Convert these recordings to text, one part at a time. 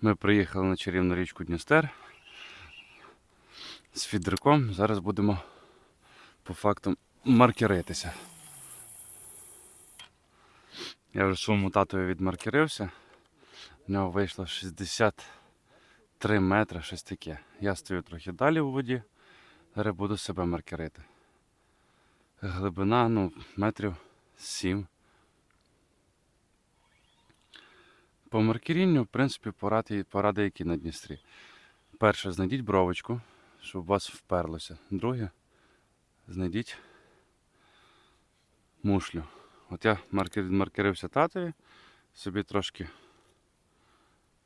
Ми приїхали на чарівну річку Дністер з фідриком. Зараз будемо по факту маркеритися. Я вже своєму татові відмаркерився. В нього вийшло 63 метри, щось таке. Я стою трохи далі у воді. Зараз буду себе маркерити. Глибина, ну, метрів 7. По маркерінню, в принципі, поради, поради які на Дністрі. Перше, знайдіть бровочку, щоб у вас вперлося. Друге, знайдіть мушлю. От я маркер, відмаркерився татові, собі трошки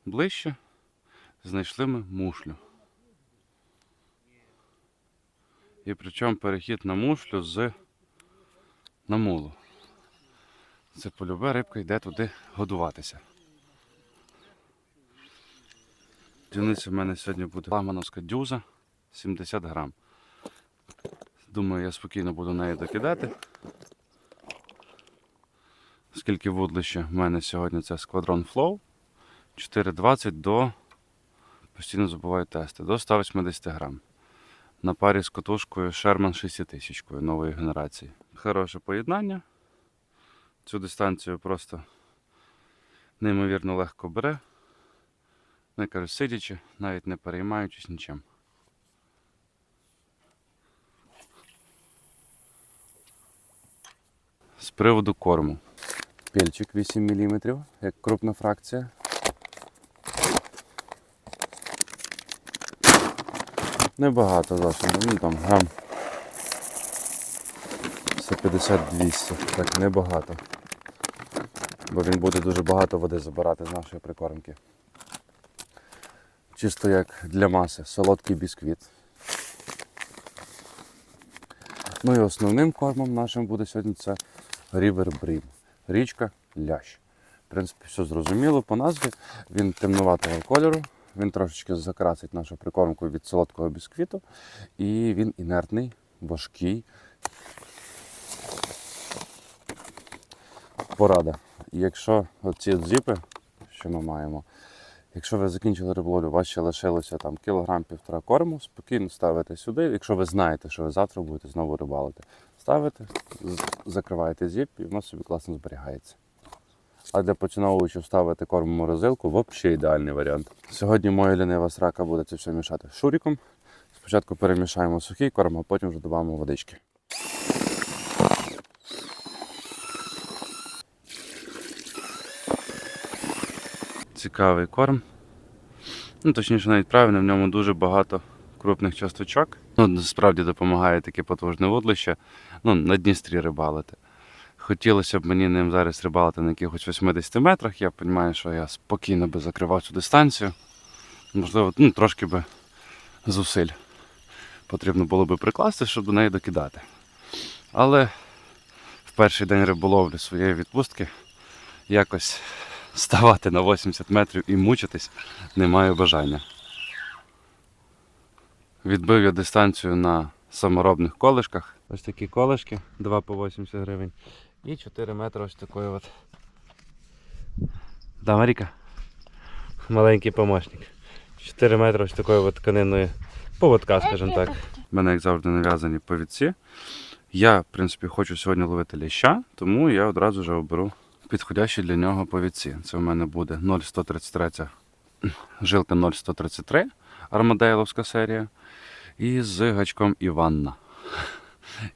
ближче. Знайшли ми мушлю. І причому перехід на мушлю з на мулу. Це полюбе рибка йде туди годуватися. Дільниця в мене сьогодні буде ламановська дюза 70 грам. Думаю, я спокійно буду нею докидати. Оскільки вудлище в мене сьогодні це Squadron Flow 4,20 до, постійно забуваю тести, до 180 грам. На парі з котушкою Sherman 6000 нової генерації. Хороше поєднання. Цю дистанцію просто неймовірно легко бере. Ну, я кажу, сидячи, навіть не переймаючись нічим. З приводу корму. Пельчик 8 мм, як крупна фракція. Небагато зовсім, ну там грам 150-200, так небагато. Бо він буде дуже багато води забирати з нашої прикормки. Чисто як для маси, солодкий бісквіт. Ну і основним кормом нашим буде сьогодні це River Bream. Річка Лящ. В принципі, все зрозуміло по назві. Він темнуватого кольору, він трошечки закрасить нашу прикормку від солодкого бісквіту. І він інертний, важкий. Порада. Якщо оці от зіпи, що ми маємо, Якщо ви закінчили риболовлю, у вас ще лишилося там кілограм півтора корму, спокійно ставите сюди. Якщо ви знаєте, що ви завтра будете знову рибалити, ставите, закриваєте зіп і воно собі класно зберігається. А для поціновувачів ставити корм в морозилку взагалі ідеальний варіант. Сьогодні моя лінива срака буде це все мішати шуріком. Спочатку перемішаємо сухий корм, а потім вже додамо водички. Цікавий корм. Ну, точніше, навіть правильно, в ньому дуже багато крупних часточок. Ну, насправді допомагає таке потужне вудлище. Ну, на Дністрі рибалити. Хотілося б мені ним зараз рибалити на якихось 80 метрах. Я розумію, що я спокійно би закривав цю дистанцію. Можливо, ну, трошки би зусиль потрібно було би прикласти, щоб до неї докидати. Але в перший день риболовлі своєї відпустки якось ставати на 80 метрів і мучитись не маю бажання. Відбив я дистанцію на саморобних колишках. Ось такі колишки, 2 по 80 гривень. І 4 метри ось такої от. Да, Маріка. Маленький помощник. 4 метри ось такої от тканинної поводка, скажімо так. У мене, як завжди, нав'язані повідці. Я, в принципі, хочу сьогодні ловити ляща, тому я одразу вже оберу підходящі для нього повідці. Це в мене буде 0,133 жилка 0,133 армадейловська серія. І з гачком Іванна.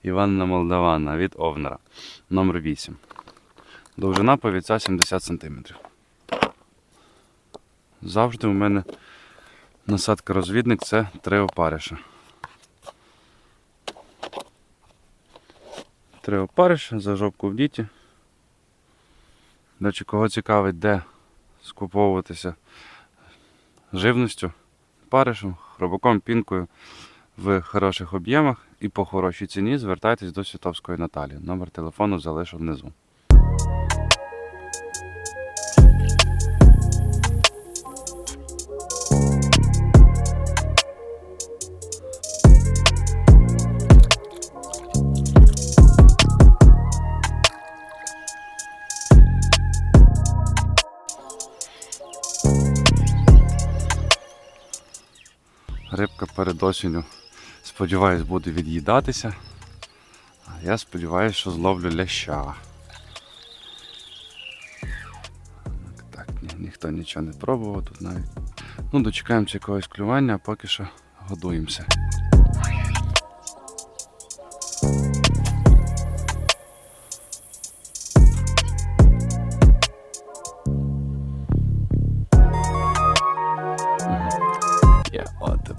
Іванна Молдавана від Овнера. Номер 8. Довжина повідця 70 см. Завжди у мене насадка розвідник це три опариша. Три опариша, за жопку в діті. До речі, кого цікавить, де скуповуватися живністю, паришем, хробаком, пінкою в хороших об'ємах і по хорошій ціні, звертайтесь до Світовської Наталі. Номер телефону залишу внизу. Осінню, сподіваюсь, буде від'їдатися. А я сподіваюся, що зловлю ляща. Так, ні, ніхто нічого не пробував тут навіть. Ну, дочекаємося якогось клювання, а поки що годуємося.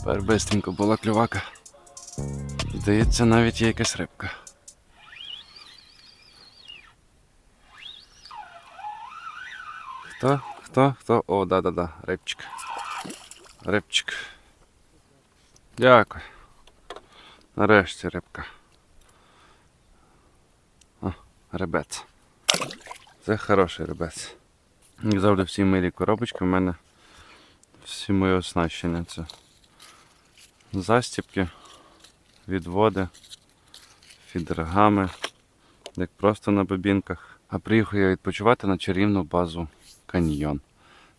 Тепер бистренько була клювака. Здається, навіть є якась рибка. Хто? Хто? Хто? О, да-да-да, рибчик. Рибчик. Дякую. Нарешті рибка. О, рибець. Це хороший рибець. Як завжди всі милі коробочки в мене всі мої оснащення. Це застіпки, відводи, фідергами, як просто на бобінках. А приїхав я відпочивати на чарівну базу Каньйон.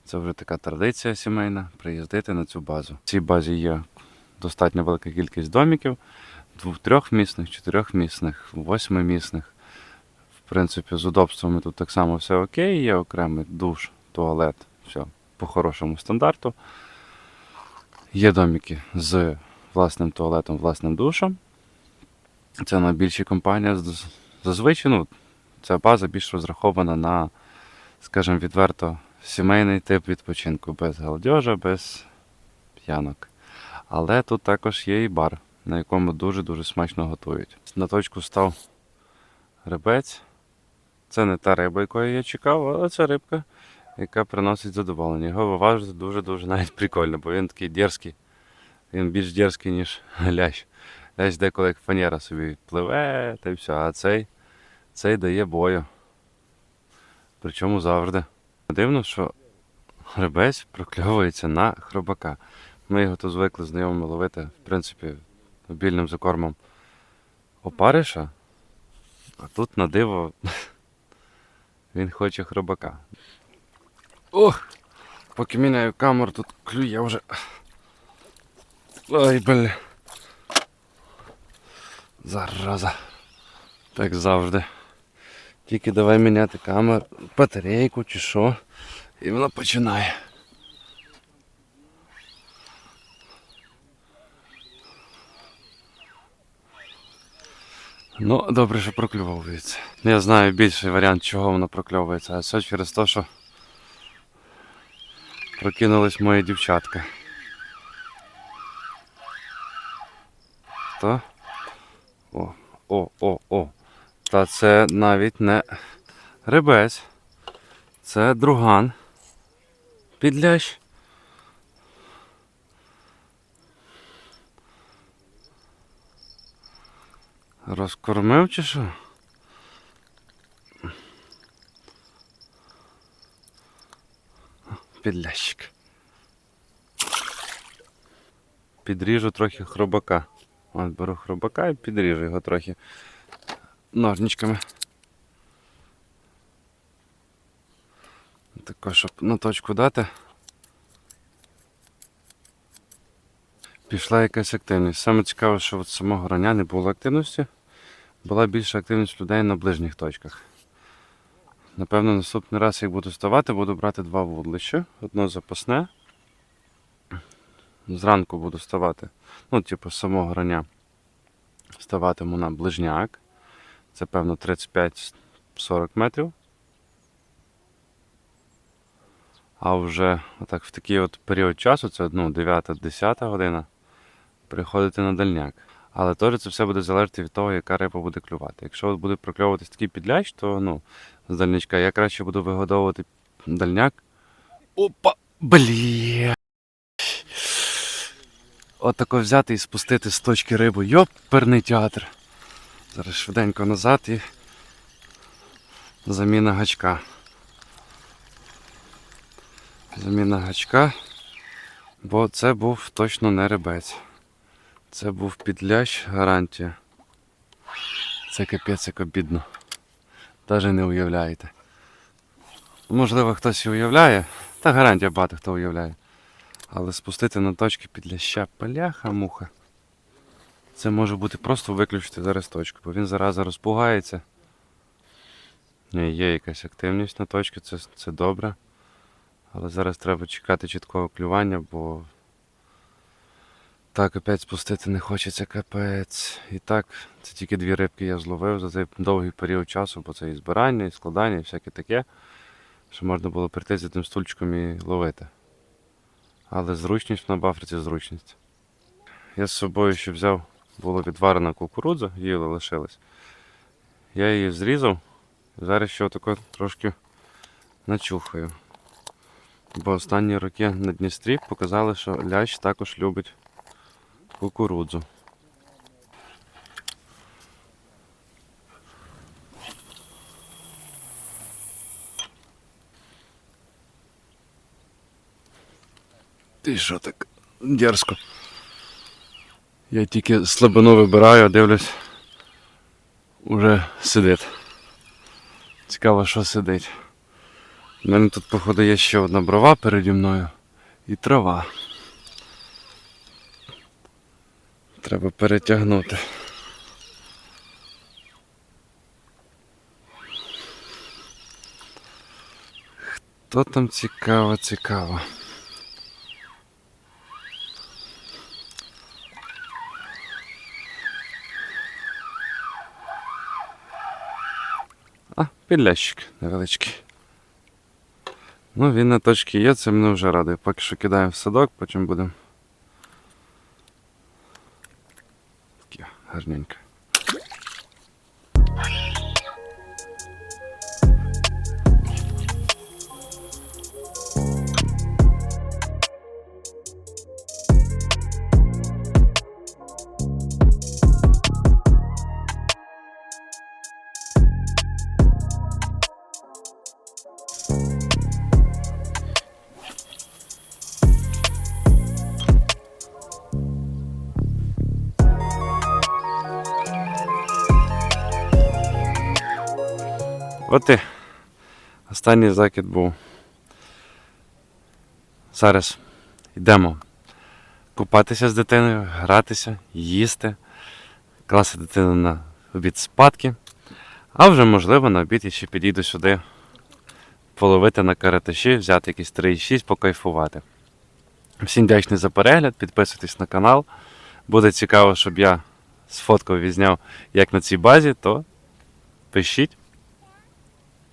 Це вже така традиція сімейна приїздити на цю базу. В цій базі є достатньо велика кількість домиків, трьохмісних, чотирьохмісних, восьмимісних. В принципі, з удобствами тут так само все окей, є окремий душ, туалет, все по хорошому стандарту. Є домики з власним туалетом, власним душем. Це найбільші компанія. З- Зазвичай ну, ця база більш розрахована на, скажімо, відверто сімейний тип відпочинку, без галдежа, без п'янок. Але тут також є і бар, на якому дуже-дуже смачно готують. На точку став рибець. Це не та риба, якої я чекав, але це рибка, яка приносить задоволення. Його виважити дуже-дуже навіть прикольно, бо він такий дерзкий. Він більш дерзкий, ніж лящ. Лящ деколи як фанера собі пливе та й все. А цей, цей дає бою. Причому завжди. Дивно, що гребець прокльовується на хробака. Ми його тут звикли знайомими ловити, в принципі, обільним закормом опариша. А тут на диво він хоче хробака. Ох! Поки міняю камеру, тут клює вже. Ой, бля. Зараза. Так завжди. Тільки давай міняти камеру, батарейку чи що. І вона починає. Ну, добре, що прокльовується. Я знаю більший варіант, чого воно прокльовується, а все через те, що прокинулись мої дівчатка. То? О, о, о, о. Та це навіть не рибець. Це друган. Підлящ. Розкормив чи що? Підлящик. Підріжу трохи хробака. От беру хробака і підріжу його трохи ножничками. Тако, щоб на точку дати. Пішла якась активність. Саме цікаве, що от самого рання не було активності. Була більша активність людей на ближніх точках. Напевно, наступний раз, як буду ставати, буду брати два вудлища. Одно запасне. Зранку буду ставати. Ну, типу, з самого рання ставатиму на ближняк. Це певно 35-40 метрів. А вже отак в такий от період часу, це ну, 9-10 година, приходити на дальняк. Але теж це все буде залежати від того, яка риба буде клювати. Якщо буде прокльовуватись такий підлящ, то ну, з дальнячка я краще буду вигодовувати дальняк. Опа! Блін! От взяти і спустити з точки рибу. Йоперний театр. Зараз швиденько назад і заміна гачка. Заміна гачка, бо це був точно не рибець. Це був підлящ гарантія. Це капець як обідно. Навіть не уявляєте. Можливо, хтось і уявляє, та гарантія багато хто уявляє. Але спустити на точки під ляща паляха муха. Це може бути просто виключити зараз точку, бо він зараза розпугається. Ні, Є якась активність на точці, це, це добре. Але зараз треба чекати чіткого клювання, бо так опять спустити не хочеться капець. І так, це тільки дві рибки я зловив за цей довгий період часу, бо це і збирання, і складання, і всяке таке. Що можна було прийти за тим стульчиком і ловити. Але зручність на бафриці зручність. Я з собою ще взяв, була відварена кукурудза, її лишилась. Я її зрізав, зараз ще отако трошки начухаю. Бо останні роки на Дністрі показали, що лящ також любить кукурудзу. Ти що так дерзко? Я тільки слабину вибираю, дивлюсь, уже сидить. Цікаво, що сидить. У мене тут, походу, є ще одна брова переді мною і трава. Треба перетягнути. Хто там цікаво, цікаво. А, підлящик невеличкий. Ну, він на точці є, це мене вже радує. Поки що кидаємо в садок, потім будемо. Таке От і останній закид був. Зараз йдемо купатися з дитиною, гратися, їсти, класти дитину на обід спадки. А вже, можливо, на обід я ще підійду сюди половити на караташі, взяти якісь 3,6, покайфувати. Всім вдячний за перегляд, підписуйтесь на канал. Буде цікаво, щоб я сфоткав, відзняв, як на цій базі, то пишіть.